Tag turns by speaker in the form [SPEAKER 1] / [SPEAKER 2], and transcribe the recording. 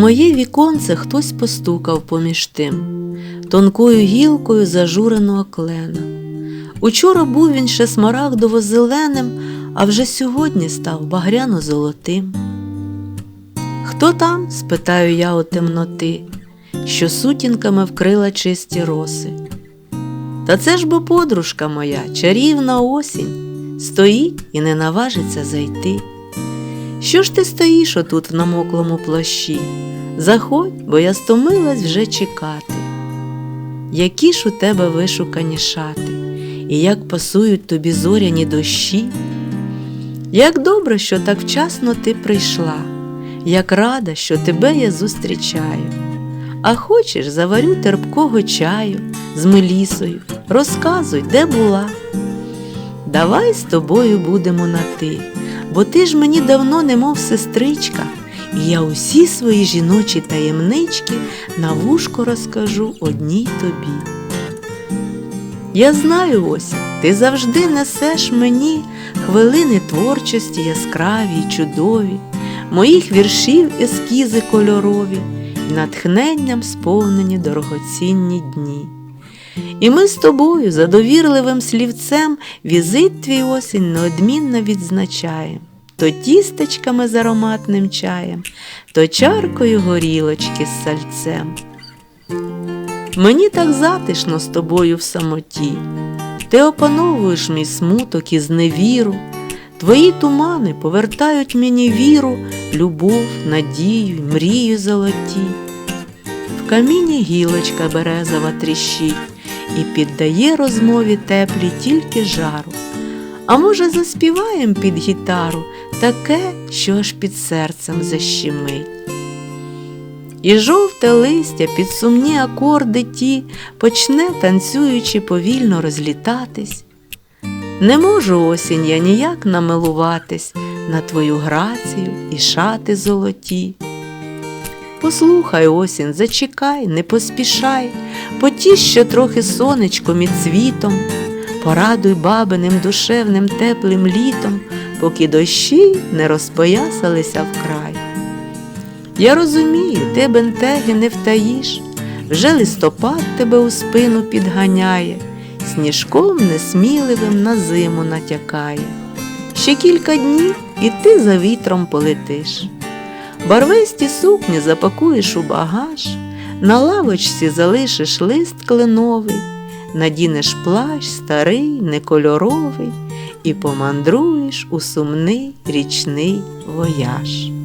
[SPEAKER 1] моє віконце хтось постукав поміж тим, тонкою гілкою зажуреного клена. Учора був він ще смарагдово-зеленим, а вже сьогодні став багряно-золотим. Хто там? спитаю я у темноти, що сутінками вкрила чисті роси. Та це ж бо подружка моя, чарівна осінь, стоїть і не наважиться зайти. Що ж ти стоїш отут в намоклому плащі? Заходь, бо я стомилась вже чекати. Які ж у тебе вишукані шати, і як пасують тобі зоряні дощі? Як добре, що так вчасно ти прийшла, як рада, що тебе я зустрічаю. А хочеш, заварю терпкого чаю з мелісою, розказуй, де була. Давай з тобою будемо на ти, бо ти ж мені давно немов сестричка, і я усі свої жіночі таємнички на вушко розкажу одній тобі. Я знаю ось, ти завжди несеш мені хвилини творчості яскраві й чудові, моїх віршів ескізи кольорові, натхненням сповнені дорогоцінні дні. І ми з тобою за довірливим слівцем візит твій осінь неодмінно відзначаєм, то тістечками з ароматним чаєм, то чаркою горілочки з сальцем. Мені так затишно з тобою в самоті, ти опановуєш мій смуток і зневіру, твої тумани повертають мені віру, любов, надію, мрію золоті. В каміні гілочка березова тріщить і піддає розмові теплі тільки жару. А може, заспіваєм під гітару таке, що аж під серцем защемить. І жовте листя під сумні акорди ті почне, танцюючи, повільно розлітатись. Не можу осінь я ніяк намилуватись на твою грацію і шати золоті. Послухай, осінь, зачекай, не поспішай, потіш ще трохи сонечком і цвітом, порадуй бабиним душевним теплим літом, поки дощі не розпоясалися вкрай. Я розумію, ти бентеги не втаїш, вже листопад тебе у спину підганяє, сніжком несміливим на зиму натякає. Ще кілька днів і ти за вітром полетиш. Барвисті сукні запакуєш у багаж, на лавочці залишиш лист кленовий, надінеш плащ старий, некольоровий і помандруєш у сумний річний вояж.